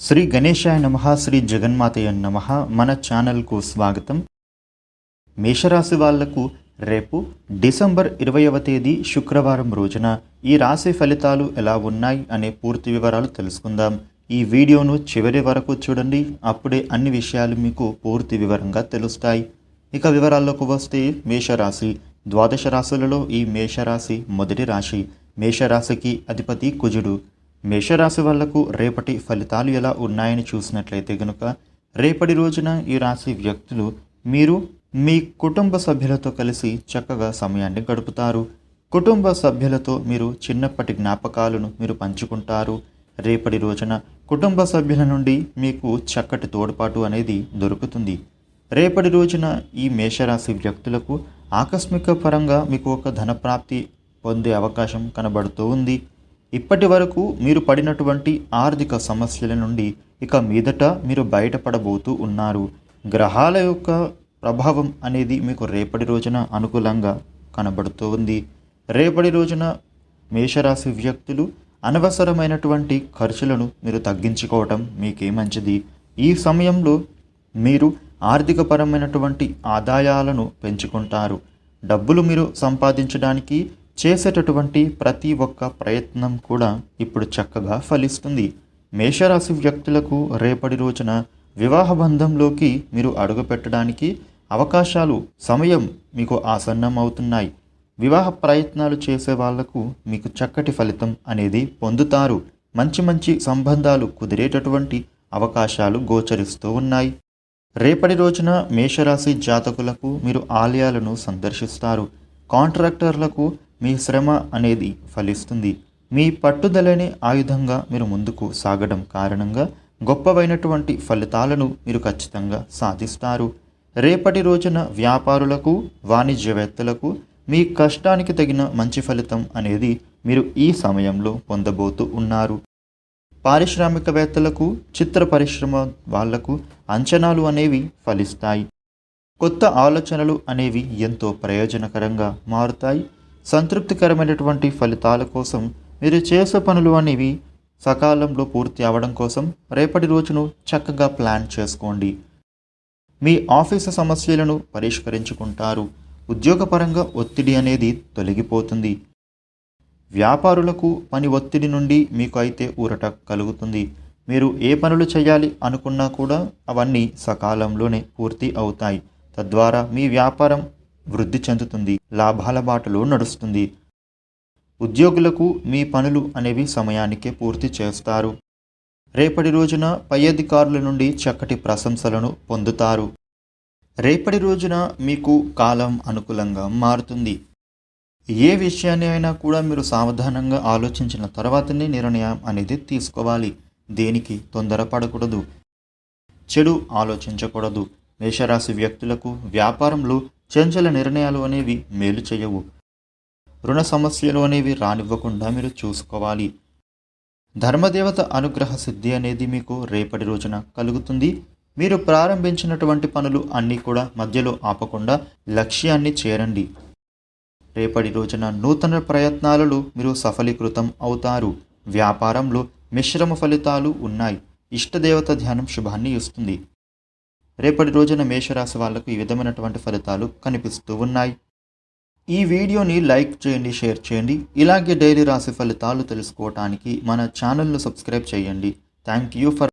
శ్రీ గణేశాయ నమ శ్రీ జగన్మాతయ నమ. మన ఛానల్కు స్వాగతం. మేషరాశి వాళ్ళకు రేపు డిసెంబర్ ఇరవైవ తేదీ శుక్రవారం రోజున ఈ రాశి ఫలితాలు ఎలా ఉన్నాయి అనే పూర్తి వివరాలు తెలుసుకుందాం. ఈ వీడియోను చివరి వరకు చూడండి. అప్పుడే అన్ని విషయాలు మీకు పూర్తి వివరంగా తెలుస్తాయి. ఇక వివరాల్లోకి వస్తే మేషరాశి. ద్వాదశ రాశులలో ఈ మేషరాశి మొదటి రాశి. మేషరాశికి అధిపతి కుజుడు. మేషరాశి వాళ్ళకు రేపటి ఫలితాలు ఎలా ఉన్నాయని చూసినట్లయితే గనుక రేపటి రోజున ఈ రాశి వ్యక్తులు మీరు మీ కుటుంబ సభ్యులతో కలిసి చక్కగా సమయాన్ని గడుపుతారు. కుటుంబ సభ్యులతో మీరు చిన్నప్పటి జ్ఞాపకాలను మీరు పంచుకుంటారు. రేపటి రోజున కుటుంబ సభ్యుల నుండి మీకు చక్కటి తోడ్పాటు అనేది దొరుకుతుంది. రేపటి రోజున ఈ మేషరాశి వ్యక్తులకు ఆకస్మిక పరంగా మీకు ఒక ధనప్రాప్తి పొందే అవకాశం కనబడుతూ ఉంది. ఇప్పటి వరకు మీరు పడినటువంటి ఆర్థిక సమస్యల నుండి ఇక మీదట మీరు బయటపడబోతూ ఉన్నారు. గ్రహాల యొక్క ప్రభావం అనేది మీకు రేపటి రోజున అనుకూలంగా కనబడుతూ ఉంది. రేపటి రోజున మేషరాశి వ్యక్తులు అనవసరమైనటువంటి ఖర్చులను మీరు తగ్గించుకోవటం మీకే మంచిది. ఈ సమయంలో మీరు ఆర్థికపరమైనటువంటి ఆదాయాలను పెంచుకుంటారు. డబ్బులు మీరు సంపాదించడానికి చేసేటటువంటి ప్రతి ఒక్క ప్రయత్నం కూడా ఇప్పుడు చక్కగా ఫలిస్తుంది. మేషరాశి వ్యక్తులకు రేపటి రోజున వివాహ బంధంలోకి మీరు అడుగుపెట్టడానికి అవకాశాలు సమయం మీకు ఆసన్నం అవుతున్నాయి వివాహ ప్రయత్నాలు చేసే వాళ్ళకు మీకు చక్కటి ఫలితం అనేది పొందుతారు. మంచి మంచి సంబంధాలు కుదిరేటటువంటి అవకాశాలు గోచరిస్తూ ఉన్నాయి. రేపటి రోజున మేషరాశి జాతకులకు మీరు ఆలయాలను సందర్శిస్తారు. కాంట్రాక్టర్లకు మీ శ్రమ అనేది ఫలిస్తుంది. మీ పట్టుదలనే ఆయుధంగా మీరు ముందుకు సాగడం కారణంగా గొప్పవైనటువంటి ఫలితాలను మీరు ఖచ్చితంగా సాధిస్తారు. రేపటి రోజున వ్యాపారులకు వాణిజ్యవేత్తలకు మీ కష్టానికి తగిన మంచి ఫలితం అనేది మీరు ఈ సమయంలో పొందబోతూ ఉన్నారు. పారిశ్రామికవేత్తలకు చిత్ర పరిశ్రమ వాళ్ళకు అంచనాలు అనేవి ఫలిస్తాయి. కొత్త ఆలోచనలు అనేవి ఎంతో ప్రయోజనకరంగా మారుతాయి. సంతృప్తికరమైనటువంటి ఫలితాల కోసం మీరు చేసే పనులు అనేవి సకాలంలో పూర్తి అవ్వడం కోసం రేపటి రోజును చక్కగా ప్లాన్ చేసుకోండి. మీ ఆఫీసు సమస్యలను పరిష్కరించుకుంటారు. ఉద్యోగపరంగా ఒత్తిడి అనేది తొలగిపోతుంది. వ్యాపారులకు పని ఒత్తిడి నుండి మీకు అయితే ఊరట కలుగుతుంది. మీరు ఏ పనులు చేయాలి అనుకున్నా కూడా అవన్నీ సకాలంలోనే పూర్తి అవుతాయి. తద్వారా మీ వ్యాపారం వృద్ధి చెందుతుంది లాభాల బాటలో నడుస్తుంది. ఉద్యోగులకు మీ పనులు అనేవి సమయానికే పూర్తి చేస్తారు. రేపటి రోజున పై అధికారుల నుండి చక్కటి ప్రశంసలను పొందుతారు. రేపటి రోజున మీకు కాలం అనుకూలంగా మారుతుంది. ఏ విషయాన్ని అయినా కూడా మీరు సావధానంగా ఆలోచించిన తర్వాతనే నిర్ణయం అనేది తీసుకోవాలి. దేనికి తొందరపడకూడదు. చెడు ఆలోచించకూడదు. మేషరాశి వ్యక్తులకు వ్యాపారంలో చంచల నిర్ణయాలు అనేవి మేలు చేయవు. రుణ సమస్యలు అనేవి రానివ్వకుండా మీరు చూసుకోవాలి. ధర్మదేవత అనుగ్రహ సిద్ధి అనేది మీకు రేపటి రోజున కలుగుతుంది. మీరు ప్రారంభించినటువంటి పనులు అన్నీ కూడా మధ్యలో ఆపకుండా లక్ష్యాన్ని చేరండి. రేపటి రోజున నూతన ప్రయత్నాలలో మీరు సఫలీకృతం అవుతారు. వ్యాపారంలో మిశ్రమ ఫలితాలు ఉన్నాయి. ఇష్టదేవత ధ్యానం శుభాన్ని ఇస్తుంది. రేపటి రోజున మేషరాశి వాళ్ళకు ఈ విధమైనటువంటి ఫలితాలు కనిపిస్తూ ఉన్నాయి. ఈ వీడియోని లైక్ చేయండి షేర్ చేయండి. ఇలాగే డైలీ రాశి ఫలితాలు తెలుసుకోవటానికి మన ఛానల్ను సబ్స్క్రైబ్ చేయండి. Thank you for